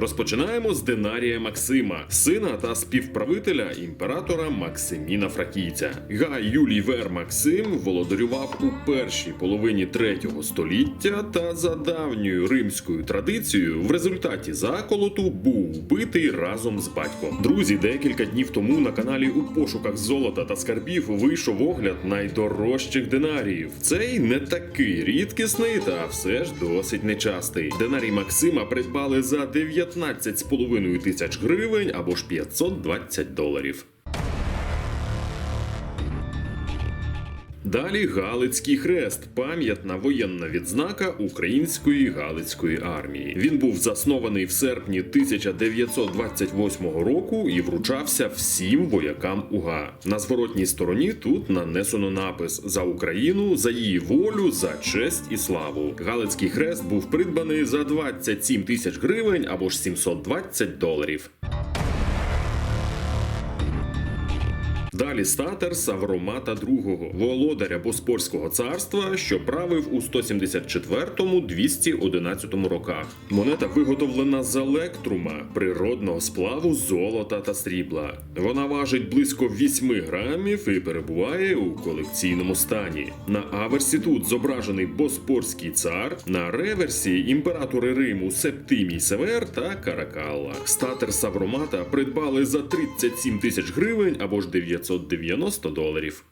Розпочинаємо з Динарія Максима, сина та співправителя імператора Максиміна Фракійця. Гай Юлій Вер Максим володарював у першій половині третього століття та за давньою римською традицією в результаті заколоту був вбитий разом з батьком. Друзі, декілька днів тому на каналі у пошуках золота та скарбів вийшов огляд найдорожчих динаріїв. Цей не такий рідкісний, та все ж досить нечастий. Динарій Максима придбали за 19,5 тисяч гривень або ж 520 доларів. Далі Галицький хрест, пам'ятна воєнна відзнака української Галицької армії. Він був заснований в серпні 1928 року і вручався всім воякам УГА. На зворотній стороні тут нанесено напис за Україну, за її волю, за честь і славу. Галицький хрест був придбаний за 27 тисяч гривень або ж 720 доларів. Далі статер Савромата II, володаря Боспорського царства, що правив у 174-211 роках. Монета виготовлена з електрума, природного сплаву золота та срібла. Вона важить близько 8 грамів і перебуває у колекційному стані. На аверсі тут зображений Боспорський цар, на реверсі імператори Риму Септимій Север та Каракалла. Статер Савромата придбали за 37 тисяч гривень або ж 990 доларів.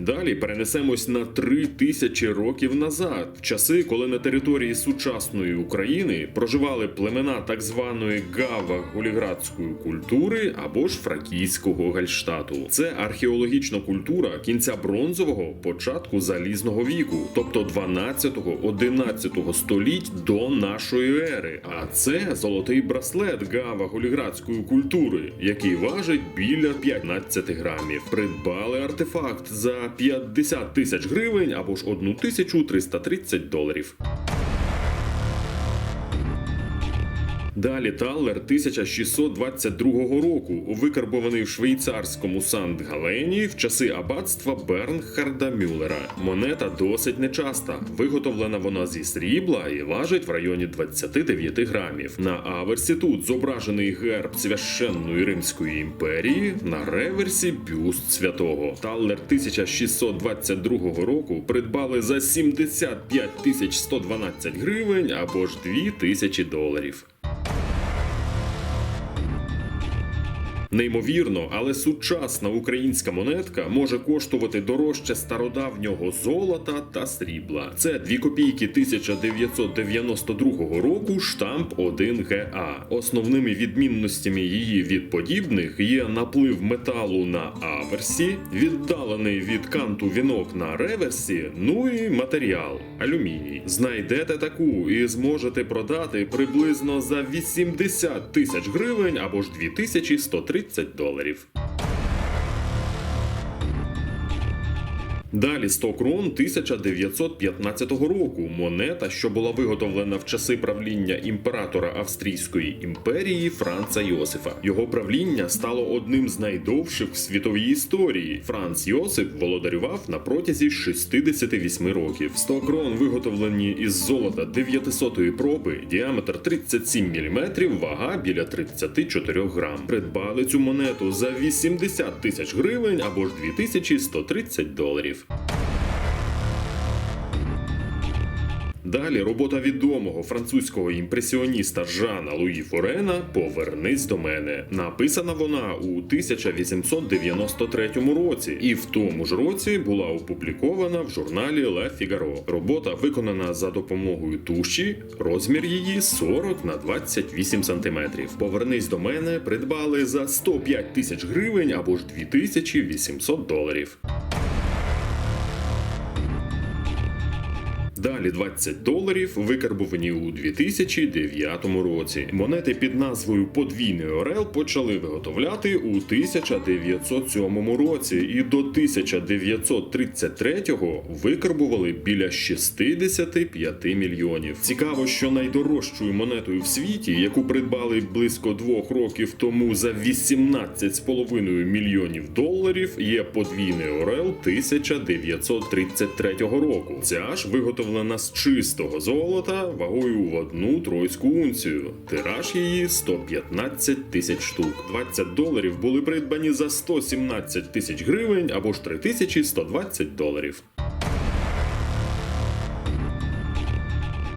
Далі перенесемось на три тисячі років назад, в часи, коли на території сучасної України проживали племена так званої гава-гуліградської культури або ж фракійського гальштату. Це археологічна культура кінця бронзового, початку залізного віку, тобто 12-11 століть до нашої ери. А це золотий браслет гава-гуліградської культури, який важить біля 15 грамів. Придбали артефакт за 50 тисяч гривень або ж 1330 доларів. Далі Таллер 1622 року, викарбований в швейцарському Сант-Галені в часи аббатства Бернхарда Мюллера. Монета досить нечаста. Виготовлена вона зі срібла і важить в районі 29 грамів. На аверсі тут зображений герб священної Римської імперії, на реверсі бюст святого. Таллер 1622 року придбали за 75 112 гривень або ж 2 тисячі доларів. Неймовірно, але сучасна українська монетка може коштувати дорожче стародавнього золота та срібла. Це 2 копійки 1992 року штамп 1 ГА. Основними відмінностями її від подібних є наплив металу на аверсі, віддалений від канту вінок на реверсі, ну і матеріал алюміній. Знайдете таку і зможете продати приблизно за 80 тисяч гривень або ж 2130 доларів. Далі 100 крон 1915 року. Монета, що була виготовлена в часи правління імператора Австрійської імперії Франца Йосифа. Його правління стало одним з найдовших в світовій історії. Франц Йосип володарював на протязі 68 років. 100 крон виготовлені із золота 900 проби, діаметр 37 мм, вага біля 34 грам. Придбали цю монету за 80 тисяч гривень або ж 2130 доларів. Далі робота відомого французького імпресіоніста Жана Луї Форена Повернись до мене. Написана вона у 1893 році, і в тому ж році була опублікована в журналі Le Figaro. Робота виконана за допомогою туші, розмір її 40 на 28 сантиметрів. Повернись до мене придбали за 105 тисяч гривень або ж 2800 доларів. Далі 20 доларів викарбувані у 2009 році. Монети під назвою Подвійний Орел почали виготовляти у 1907 році і до 1933-го викарбували біля 65 мільйонів. Цікаво, що найдорожчою монетою в світі, яку придбали близько двох років тому за 18,5 мільйонів доларів, є подвійний Орел 1933 року. Ця ж виготовлена з чистого золота вагою в одну тройську унцію. Тираж її 115 тисяч штук. 20 доларів були придбані за 117 тисяч гривень або ж 3120 доларів.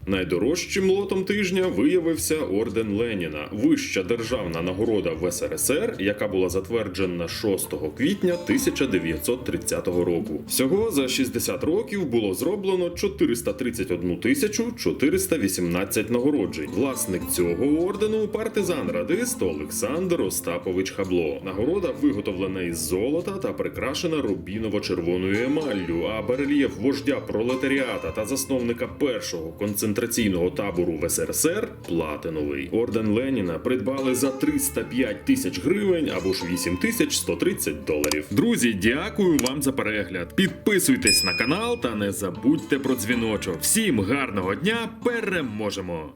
Найдорожчим лотом тижня виявився орден Леніна, вища державна нагорода в СРСР, яка була затверджена 6 квітня 1930 року. Всього за 60 років було зроблено 431 тисячу 418 нагороджень. Власник цього ордену партизан радист Олександр Остапович Хабло. Нагорода виготовлена із золота та прикрашена рубіново-червоною емаллю, а барельєф вождя пролетаріата та засновника першого концентраційного табору в СРСР платиновий. Орден Леніна придбали за 305 тисяч гривень або ж 8130 доларів. Друзі, дякую вам за перегляд. Підписуйтесь на канал та не забудьте про дзвіночок. Всім гарного дня! Переможемо!